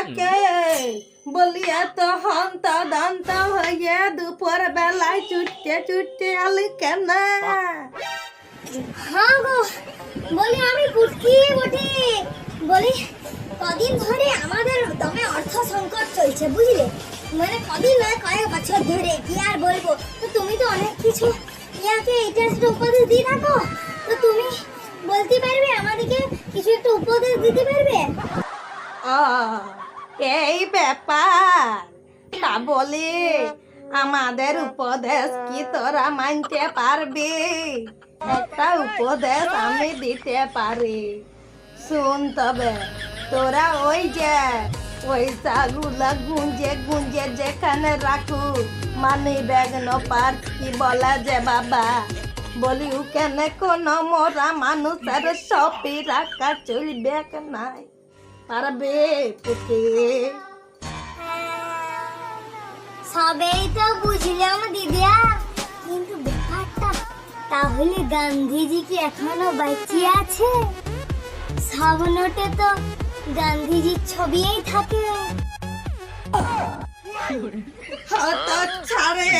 কে না কে বলিয়া তো হন্ত দন্ত হয়ে দুপুর বেলায় ছুটতে ছুটতে আলি কেন? হ্যাঁ গো বলি আমি পুটকি বটি। বলি কদিন ধরে আমাদের দমে অর্থ সংকট চলছে বুঝলে? মানে কদিন নয় কয়েক বছর ধরে কি আর বলব? তো তুমি তো অনেক কিছু ইয়াকে এটা সেটা উপদেশ দিয়ে থাকো। তো তুমি বলতে পারবে আমাদেরকে কিছু একটা উপদেশ দিতে পারবে? ও এই ব্যাপার। তা বলি, আমাদের উপদেশ কি তোরা মানতে পারবি? একটা উপদেশ আমি দিতে পারি। শুন তবে, তোরা ওই যে পয়সাগুলো গুঞ্জে গুঞ্জে যেখানে রাখু, মানি ব্যাগ নো পার্স কি বলা যে বাবা? বলি কেন কোনো মোরা মানুষের সপি রাখা চলবে নাই। পারবে পুকে সবেই তো বুঝলাম দিদিয়া কিন্তু ব্যাপারটা তাহলে গান্ধীজি কি এখনও বাঁচিয়ে আছে? সব তো গান্ধীজির ছবিই থাকে। হাত ছাড়ে